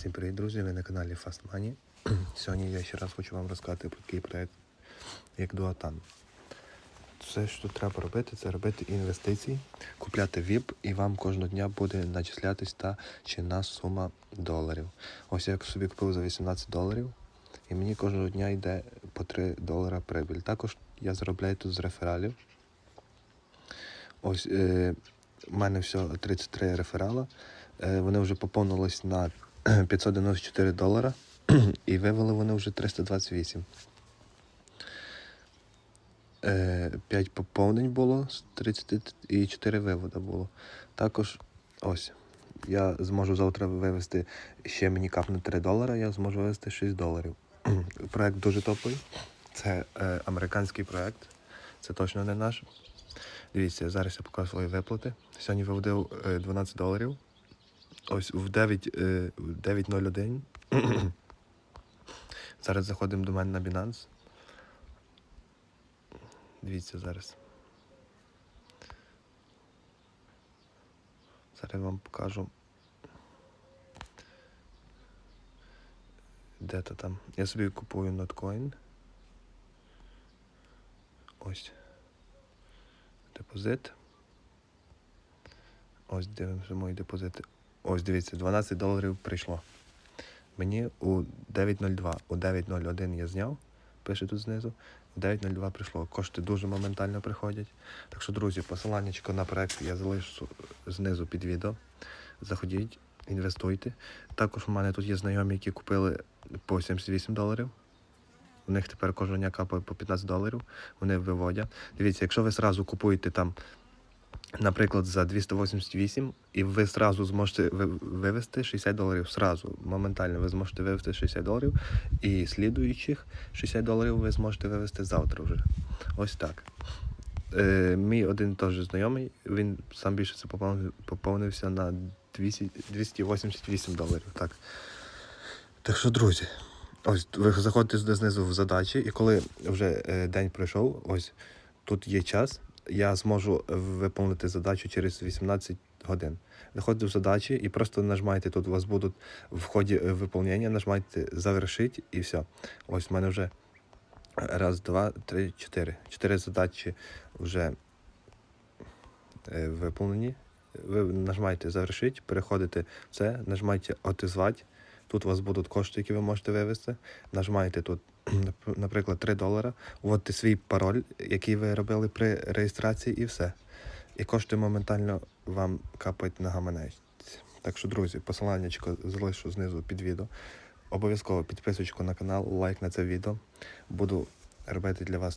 Всім привіт, друзі! Ви на каналі Fast Money. Сьогодні я ще раз хочу вам розказати про такий проект, як Дуатан. Все, що треба робити, це робити інвестиції, купляти VIP, і вам кожного дня буде начислятись та чи сума доларів. Ось я собі купив за 18 доларів, і мені кожного дня йде по 3 долара прибіль. Також я заробляю тут з рефералів. Ось е, у мене все 33 реферала. Е, вони вже поповнились на 594 долара і вивели вони вже 328. Е, 5 поповнень було з 30 і 4 вивода було. Також ось. Я зможу завтра вивести ще мені капне 3 долара, я зможу вивести 6 доларів. проект дуже топовий. Це е, американський проект. Це точно не наш. Дивіться, зараз я покажу свої виплати. Сьогодні виводив е, 12 доларів. Ось в 9, е, в 9.01. зараз заходимо до мене на Binance. Дивіться зараз. Зараз я вам покажу. Де то там? Я собі купую ноткоін. Ось. Депозит. Ось дивимося мої депозити. Ось дивіться, 12 доларів прийшло. Мені у 9.02, у 9.01 я зняв, пише тут знизу. У 9.02 прийшло. Кошти дуже моментально приходять. Так що, друзі, посилання на проект я залишу знизу під відео. Заходіть, інвестуйте. Також у мене тут є знайомі, які купили по 78 доларів. У них тепер кожного дня капає по 15 доларів, вони виводять. Дивіться, якщо ви зразу купуєте там, наприклад, за 288, і ви зразу зможете ви- вивести 60 доларів зразу, моментально ви зможете вивести 60 доларів, і слідуючих 60 доларів ви зможете вивести завтра вже. Ось так. Е, мій один теж знайомий, він сам більше це поповнився на 200, 288 доларів. Так. Так що, друзі, ось ви заходите знизу в задачі, і коли вже е, день пройшов, ось тут є час, я зможу виповнити задачу через 18 годин. Заходите в задачі і просто нажимаєте тут, у вас будуть в ході е, виповнення, нажимаєте завершить і все. Ось в мене вже раз, два, три, чотири. Чотири задачі вже е, виповнені. Ви нажимаєте завершить, переходите в це, нажимаєте отизвати. Тут у вас будуть кошти, які ви можете вивести. Нажимаєте тут, наприклад, 3 долара, вводите свій пароль, який ви робили при реєстрації, і все. І кошти моментально вам капають на гаманець. Так що, друзі, посилання залишу знизу під відео. Обов'язково підписочку на канал, лайк на це відео. Буду робити для вас